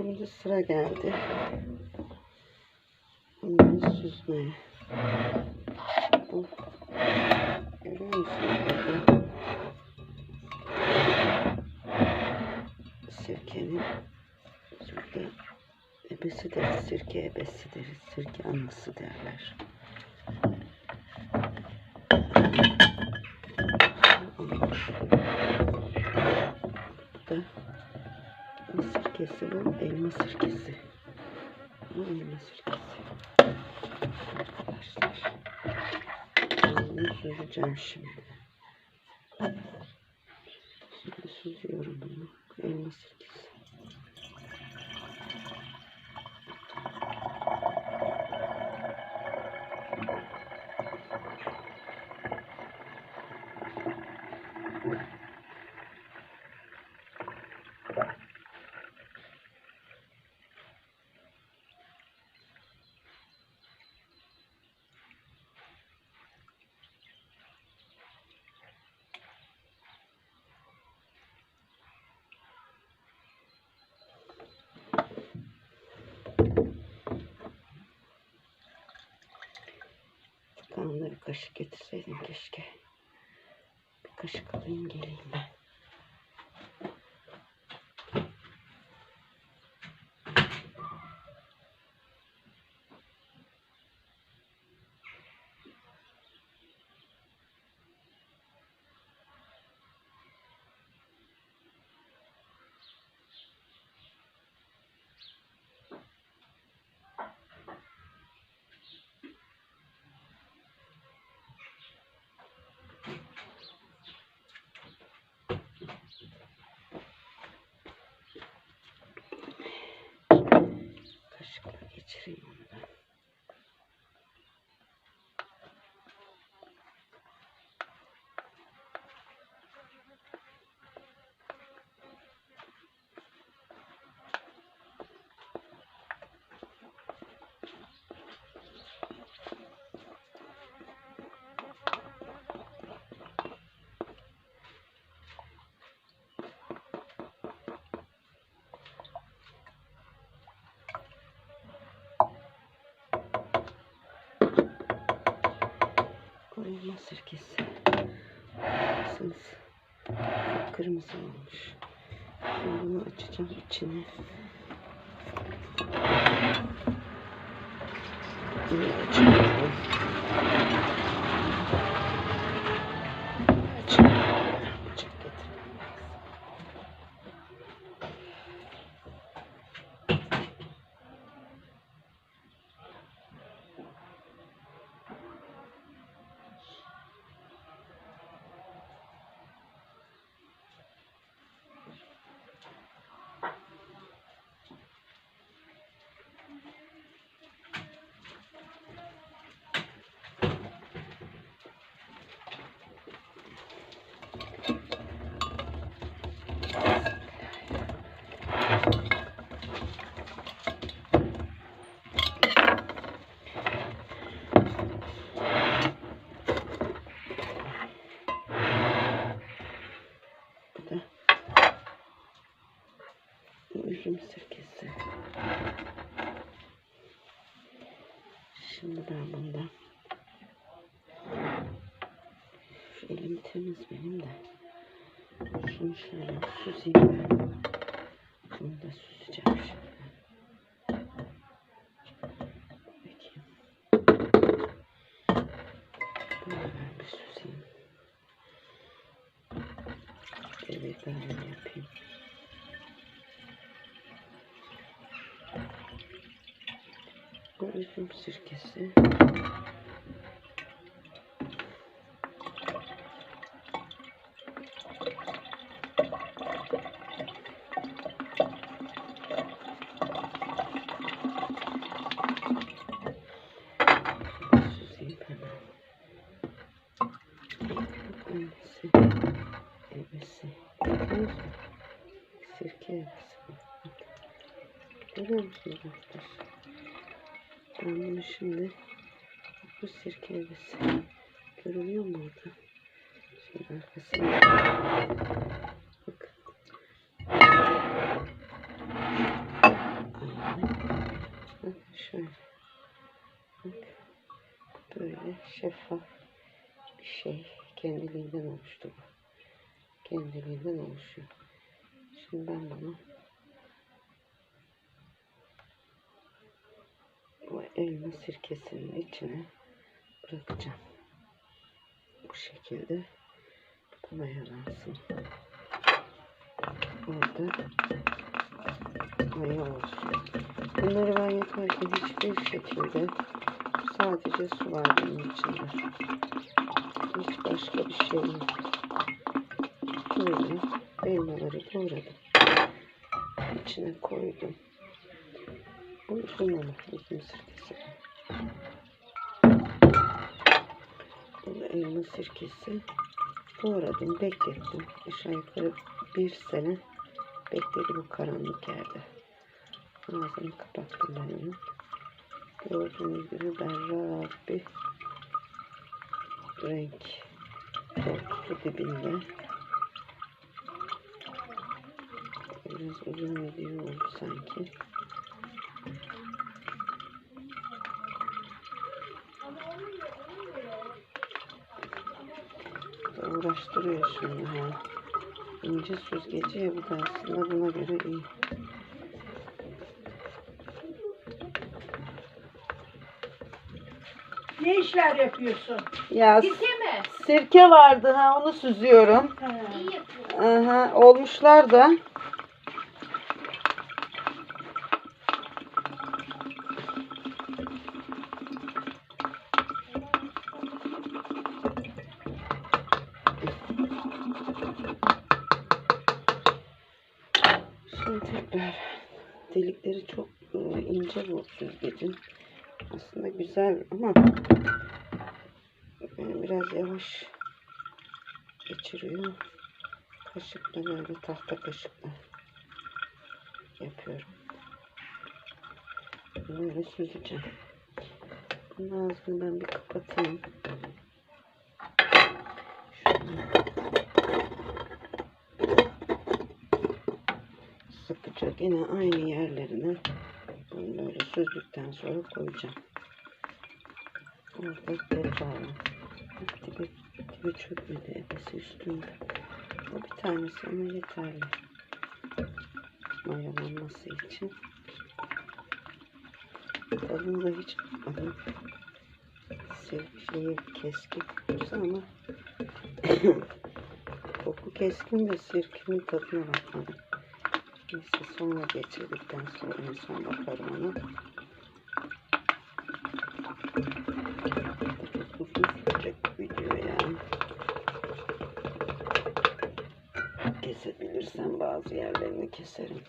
Şimdi sıra geldi. Bunları süzmeye. Bu. Görüyor musunuz? Sirkenin burada ebesi deriz. Sirke ebesi deriz. Sirke anası derler. Sirkesi bu? Elma sirkesi. Bu elma sirkesi. Arkadaşlar. Bunu süzeceğim şimdi. Şimdi süzüyorum bunu. Elma sirkesi. Kanlı bir kaşık getirseydim keşke. Bir kaşık alayım geleyim ben. Kaşıkla geçireyim onu da. Koyma sirkesi. Baksanız kırmızı olmuş. Şimdi bunu açacağım içine. Bunu açıyorum. Üzüm sirkesi. Şimdi ben bundan şu elim temiz benim de şunu şöyle süzeyim ben. Bunu da süzeceğim şimdi. Evet ben yapayım. Bu üzüm sirkesi. Süzeyim hemen. Annesi, ebesi. Görüyor musun? Sirke ebesi. bu. Görüyor musunuz arkadaşlar? Ben bunu şimdi bu sirkelebesi görünüyor mu orada? Şöyle arkasında. Bak şöyle. Böyle şeffaf bir şey. Kendiliğinden oluştu bu. Kendiliğinden oluşuyor. Şimdi ben bunu elma sirkesinin içine bırakacağım. Bu şekilde bu da mayalansın. Maya olsun. Bunları ben yaparken hiçbir şekilde sadece su var benim içinde. Hiç başka bir şey yok. Böyle elmaları doğradım. İçine koydum. Bu ama üzüm sirkesi. Bu elma sirkesi. Doğradım, beklettim. Aşağı yukarı bir sene bekledi bu karanlık yerde. Ağzını kapattım ben onu. Gördüğünüz gibi berrak bir renk. Korkusu dibinde. Biraz uzun video oldu sanki. Uğraştırıyor şimdi ha. İnce süzgeci ya bu da aslında buna göre iyi. Ne işler yapıyorsun? Ya Sirke mi? sirke vardı ha onu süzüyorum. Ha. İyi yapıyor. Aha, olmuşlar da. Tekrar delikleri çok e, ince bu süzgecin. Aslında güzel ama biraz yavaş geçiriyor. Kaşıkla böyle tahta kaşıkla yapıyorum. Böyle süzeceğim. Bunun ağzını ben bir kapatayım. Şöyle. Sıkıca yine aynı yerlerine böyle süzdükten sonra koyacağım. Orada toprağını dibe, dibe çökmedi ebesi üstünde. Bu bir tanesi ama yeterli. Mayalanması için. Tadını da hiç bakmadım. Şeyi keskin kokusu ama koku keskin de sirkenin tadına bakmadım. Neyse sonra geçirdikten sonra en son bakarım ona. Uzun sürecek video yani. Kesebilirsem bazı yerlerini keserim.